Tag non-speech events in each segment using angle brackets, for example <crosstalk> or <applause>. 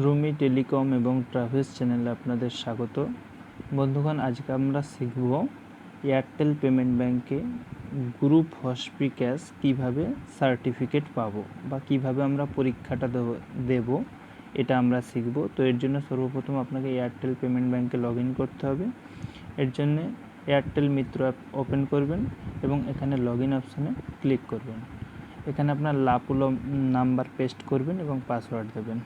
Rumi telecom এবং travels চ্যানেলে আপনাদের স্বাগত। বন্ধুগণ, আজকে আমরা শিখব এয়ারটেল পেমেন্ট ব্যাংকে গ্রুপ হসপি ক্যাশ কীভাবে সার্টিফিকেট পাবো বা কীভাবে আমরা পরীক্ষাটা দেব এটা আমরা শিখব। তো এর জন্য সর্বপ্রথম আপনাকে এয়ারটেল পেমেন্ট ব্যাংকে লগ করতে হবে। এর জন্যে এয়ারটেল মিত্র অ্যাপ ওপেন করবেন এবং এখানে লগ ইন অপশানে ক্লিক করবেন। এখানে আপনার লাপুলো নাম্বার পেস্ট করবেন এবং পাসওয়ার্ড দেবেন।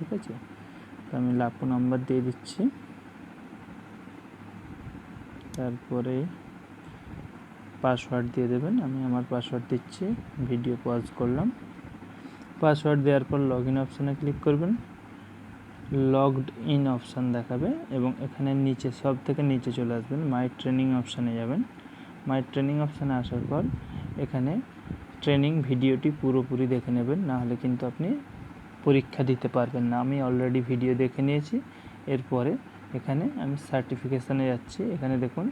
ঠিক আছে? তো আমি লাপু নাম্বার দিয়ে দিচ্ছি। তারপরে পাসওয়ার্ড দিয়ে দেবেন। আমি আমার পাসওয়ার্ড দিচ্ছি ভিডিও পজ করলাম। পাসওয়ার্ড দেওয়ার পর লগ ইন অপশানে ক্লিক করবেন। লগড ইন অপশান দেখাবে এবং এখানে নিচে, সব থেকে নিচে চলে আসবেন মাই ট্রেনিং অপশানে যাবেন। মাই ট্রেনিং অপশানে আসার পর এখানে ট্রেনিং ভিডিওটি পুরোপুরি দেখে নেবেন। নাহলে কিন্তু আপনি পরীক্ষা দিতে পারবেন না। আমি অলরেডি ভিডিও দেখে নিয়েছি। এরপরে এখানে আমি সার্টিফিকেশানে যাচ্ছি। এখানে দেখুন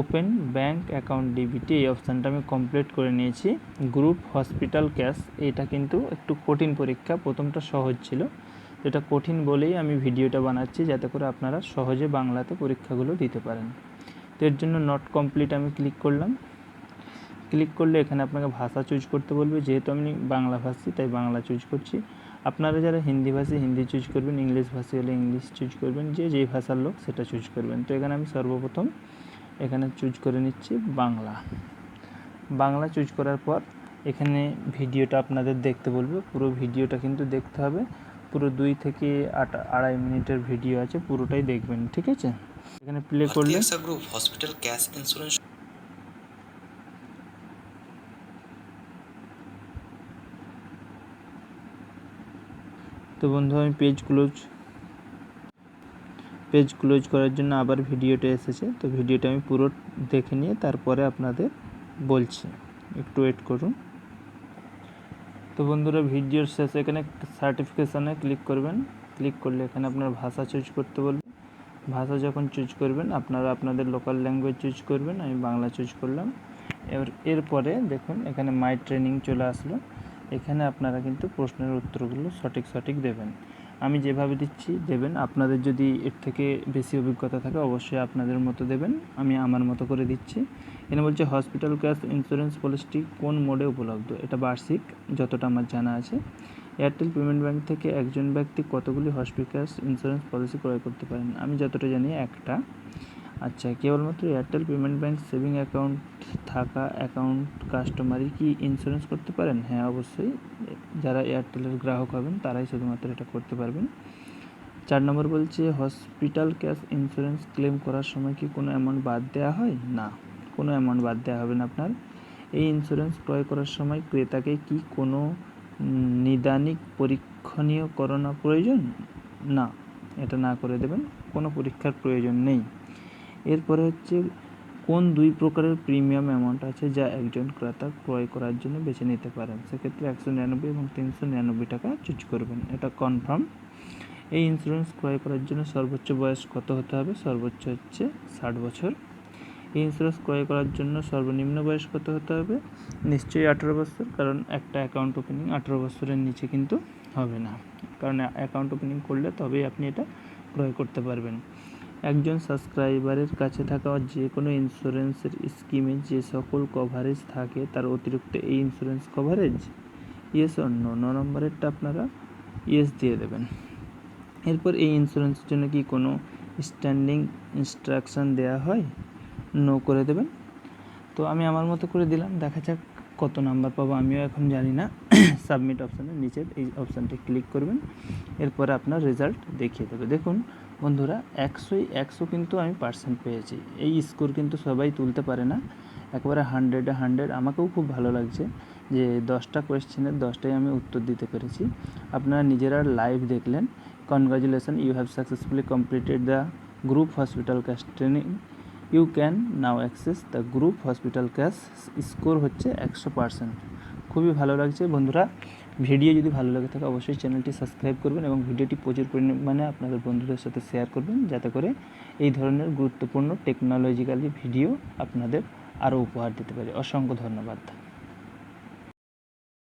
ওপেন ব্যাংক অ্যাকাউন্ট ডিবিটি এই অপশানটা আমি কমপ্লিট করে নিয়েছি। গ্রুপ হসপিটাল ক্যাশ এটা কিন্তু একটু কঠিন পরীক্ষা, প্রথমটা সহজ ছিল। এটা কঠিন বলেই আমি ভিডিওটা বানাচ্ছি, যাতে করে আপনারা সহজে বাংলাতে পরীক্ষাগুলো দিতে পারেন। তো এর জন্য নট কমপ্লিট আমি ক্লিক করলাম। ক্লিক করলে এখানে আপনাকে ভাষা চুজ করতে বলবে। যেহেতু আমি বাংলা ভাষী, তাই বাংলা চুজ করছি। আপনারা যারা হিন্দি ভাষী হিন্দি চুজ করবেন ইংলিশ ভাষী হলে ইংলিশ চুজ করবেন যে যেই ভাষার লোক সেটা চুজ করবেন। তো এখানে আমি সর্বপ্রথম এখানে চুজ করে নিচ্ছি বাংলা। বাংলা চুজ করার পর এখানে ভিডিওটা আপনাদের দেখতে বলবে। পুরো ভিডিওটা কিন্তু দেখতে হবে। পুরো দুই থেকে আট আড়াই মিনিটের ভিডিও আছে পুরোটাই দেখবেন ঠিক আছে? এখানে প্লে করলে গ্রুপ হসপিটাল ক্যাশ ইন্স্যুরেন্স তো বন্ধু, আমি পেজ ক্লোজ পেজ ক্লোজ করার জন্য আবার ভিডিওটা এসেছে। তো ভিডিওটা আমি পুরো দেখে নিয়ে তারপরে আপনাদের বলছি। একটু ওয়েট করুন। তো বন্ধুরা, ভিডিওর শেষে এখানে সার্টিফিকেশানে ক্লিক করবেন। ক্লিক করলে এখানে আপনার ভাষা চুজ করতে বলবে। ভাষা যখন চুজ করবেন, আপনারা আপনাদের লোকাল ল্যাঙ্গুয়েজ চুজ করবেন। আমি বাংলা চুজ করলাম। এবার এরপরে দেখুন, এখানে মাই ট্রেনিং চলে আসলো। এখানে আপনারা কিন্তু প্রশ্নের উত্তরগুলো সঠিক সঠিক দেবেন। আমি যেভাবে দিচ্ছি, দেবেন। আপনাদের যদি এর থেকে বেশি অভিজ্ঞতা থাকে, অবশ্যই আপনাদের মতো দেবেন। আমি আমার মতো করে দিচ্ছি। এখানে বলছে হসপিটাল ক্যাশ ইন্স্যুরেন্স পলিসিটি কোন মোডে উপলব্ধ? এটা বার্ষিক, যতটা আমার জানা আছে। এয়ারটেল পেমেন্ট ব্যাংক থেকে একজন ব্যক্তি কতগুলি হসপিটাল ক্যাশ ইন্স্যুরেন্স পলিসি ক্রয় করতে পারেন? আমি যতটা জানি, একটা। আচ্ছা কেবলমাত্র Airtel payment bank saving account থাকা অ্যাকাউন্ট কাস্টমারই কি ইন্স্যুরেন্স করতে পারেন? হ্যাঁ অবশ্যই। যারা এয়ারটেলের গ্রাহক হবেন, তারাই শুধুমাত্র এটা করতে পারবেন। চার নম্বর বলছে হসপিটাল ক্যাশ ইন্স্যুরেন্স ক্লেম করার সময় কি কোনো অ্যামাউন্ট বাদ দেওয়া হয়? না, কোনো অ্যামাউন্ট বাদ দেওয়া হবে না আপনার। এই ইন্স্যুরেন্স ক্রয় করার সময় ক্রেতাকে কি কোনো নিদানিক পরীক্ষণীয় করোনা প্রয়োজন? না, এটা না করে দেবেন। কোনো পরীক্ষার প্রয়োজন নেই। এরপরে হচ্ছে কোন দুই প্রকারের প্রিমিয়াম অ্যামাউন্ট আছে যা একজন ক্রেতা ক্রয় করার জন্য বেছে নিতে পারেন? সেক্ষেত্রে একশো নিরানব্বই এবং তিনশো নিরানব্বই টাকা চুজ করবেন। এটা কনফার্ম এই ইন্স্যুরেন্স ক্রয় করার জন্য সর্বোচ্চ বয়স কত হতে হবে? সর্বোচ্চ হচ্ছে ষাট বছর। এই ইন্স্যুরেন্স ক্রয় করার জন্য সর্বনিম্ন বয়স কত হতে হবে? নিশ্চয়ই আঠেরো বছর, কারণ একটা অ্যাকাউন্ট ওপেনিং আঠেরো বছরের নিচে কিন্তু হবে না। কারণ অ্যাকাউন্ট ওপেনিং করলে তবেই আপনি এটা ক্রয় করতে পারবেন। একজন সাবস্ক্রাইবারের কাছে থাকা যে কোনো ইন্স্যুরেন্সের স্কিমে যে সকল কভারেজ থাকে তার অতিরিক্ত এই ইন্স্যুরেন্স কভারেজ ইয়েস অন্য ন নম্বরেরটা আপনারা ইয়েস দিয়ে দেবেন। এরপর এই ইন্স্যুরেন্সের জন্য কি কোনো স্ট্যান্ডিং ইনস্ট্রাকশান দেওয়া হয়? নো করে দেবেন। তো আমি আমার মতো করে দিলাম, দেখা যাক কত নাম্বার পাবো। আমিও এখন জানি না। <coughs> সাবমিট অপশানের নিচের এই অপশানটি ক্লিক করবেন। এরপরে আপনার রেজাল্ট দেখিয়ে দেবে। দেখুন বন্ধুরা একশোই একশো কিন্তু আমি পার্সেন্ট পেয়েছি। এই স্কোর কিন্তু সবাই তুলতে পারে না। একবারে হান্ড্রেডে হান্ড্রেড আমাকেও খুব ভালো লাগছে যে দশটা কোয়েশ্চেনের দশটাই আমি উত্তর দিতে পেরেছি। আপনারা নিজেরা লাইভ দেখলেন। Congratulation you have successfully completed the group hospital cash training you can now access the group hospital cash score হচ্ছে একশো পার্সেন্ট খুবই ভালো লাগছে বন্ধুরা। ভিডিও যদি ভালো লাগে থাকে, অবশ্যই চ্যানেলটি সাবস্ক্রাইব করবেন এবং ভিডিওটি প্রচুর পরিমাণে আপনাদের বন্ধুদের সাথে শেয়ার করবেন, যাতে করে এই ধরনের গুরুত্বপূর্ণ টেকনোলজিক্যালি ভিডিও আপনাদের আরও উপহার দিতে পারে। অসংখ্য ধন্যবাদ।